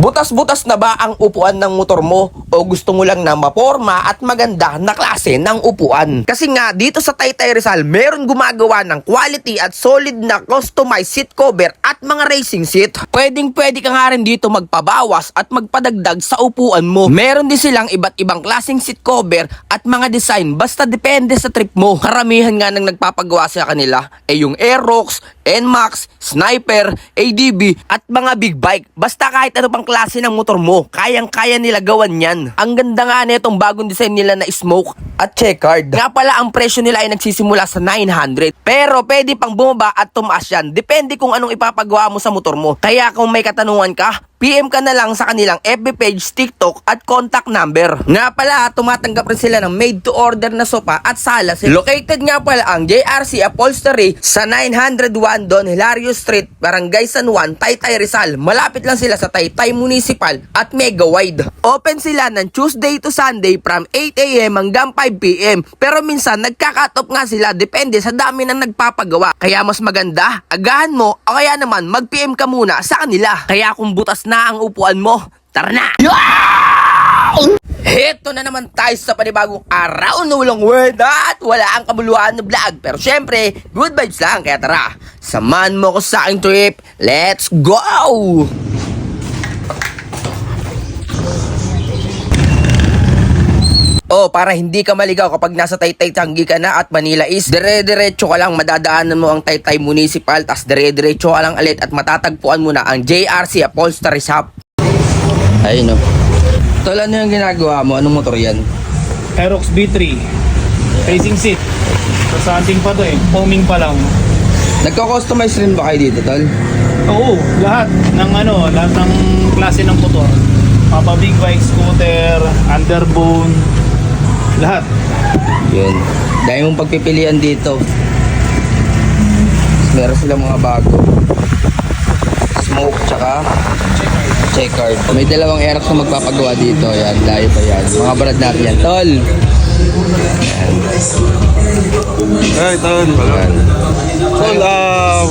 Butas-butas na ba ang upuan ng motor mo o gusto mo lang na maporma at maganda na klase ng upuan? Kasi nga dito sa Taytay Rizal, meron gumagawa ng quality at solid na customized seat cover at mga racing seat. Pwedeng pwede ka nga rin dito magpabawas at magpadagdag sa upuan mo. Meron din silang iba't ibang klaseng seat cover at mga design basta depende sa trip mo. Karamihan nga nang nagpapagawa sa kanila ay yung Aerox, NMAX, Sniper, ADB at mga big bike. Basta kahit ano pang klase ng motor mo, kayang-kaya nila gawan yan. Ang ganda nga nitong bagong design nila na smoke at checkered. Nga pala ang presyo nila ay nagsisimula sa 900. Pero pwede pang bumaba at tumaas yan. Depende kung anong ipapagawa mo sa motor mo. Kaya kung may katanungan ka, PM ka na lang sa kanilang FB page, TikTok at contact number. Nga pala, tumatanggap rin sila ng made to order na sopa at salas. Located nga pala ang JRC Upholstery sa 901 Don Hilario Street, Barangay San Juan, Taytay Rizal. Malapit lang sila sa Taytay Municipal at Mega Wide. Open sila ng Tuesday to Sunday from 8am hanggang 5pm. Pero minsan nagka-cut off nga sila depende sa dami ng nagpapagawa. Kaya mas maganda, agahan mo o kaya naman mag-PM ka muna sa kanila. Kaya kung butas na ang upuan mo, tara na! Heto na naman tayo sa panibagong araw na walang word at wala ang kabuluhan na vlog. Pero syempre, good vibes lang. Kaya tara, samahan mo ko sa aking trip. Let's go! Oh, para hindi ka maligaw kapag nasa Taytay Changi ka na at Manila is dire-diretso ka lang madadaanan mo ang Taytay Municipal tas dire-diretso ka lang ulit at matatagpuan mo na ang JRC Upholstery Shop. Ayun no. Tol, ano yung ginagawa mo? Anong motor yan? Aerox B3 Racing seat Sa ating pa to eh Foaming pa lang Nagko-customize rin ba kayo dito, Tol? Oo Lahat ng ano Lahat ng klase ng motor Papa big bike, scooter, underbone Lahat Yun. Dahil mong pagpipilian dito. Meron silang mga bago. Smoke, tsaka checkered. May dalawang Aerox na magpapagawa dito. Yan, layo pa yan. Mga brad natin yan. Tol! Hey, Tol. Yan. Tol, ah...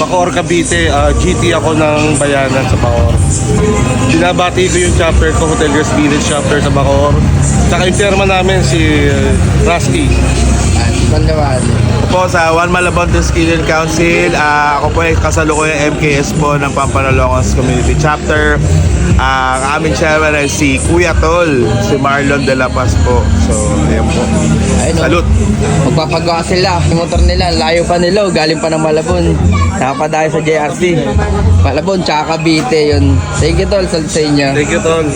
Bacoor Cavite, ah, GT ako ng Bayanan sa Bacoor. Binabati ko yung chapter ko, Hotel Girls Village chapter sa Bacoor. Tsaka yung chairman namin si uh, Rusty. Naman. po sa One Malabon Skill Council. Ah, ako po ay kasalukuyang MKS po ng Pampanalongos Community Chapter. Ah, ang aming chairman ay si Kuya Tol, si Marlon de la Paz po. So, ayun po. Ayun? Salute! Magpapagawa sila. Yung motor nila, layo pa nila. Galing pa ng Malabon. Nakapadayo sa JRC. Malabon, tsaka Cavite yun. Thank you, Tol. Salute sa inyo. Thank you, Tol.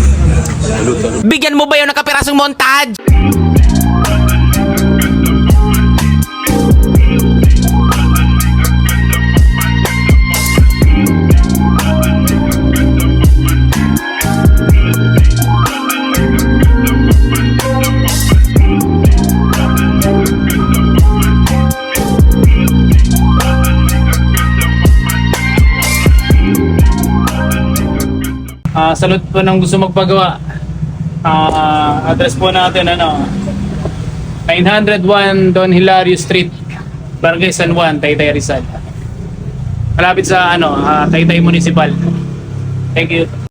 Bigyan mo ba yun ng kapirasong montage? Ah, Salute po ng gusto magpagawa Ah, Address po natin ano? 901 Don Hilario Street Barangay San Juan, Taytay Rizal. Malapit sa ano ah, Taytay Municipal. Thank you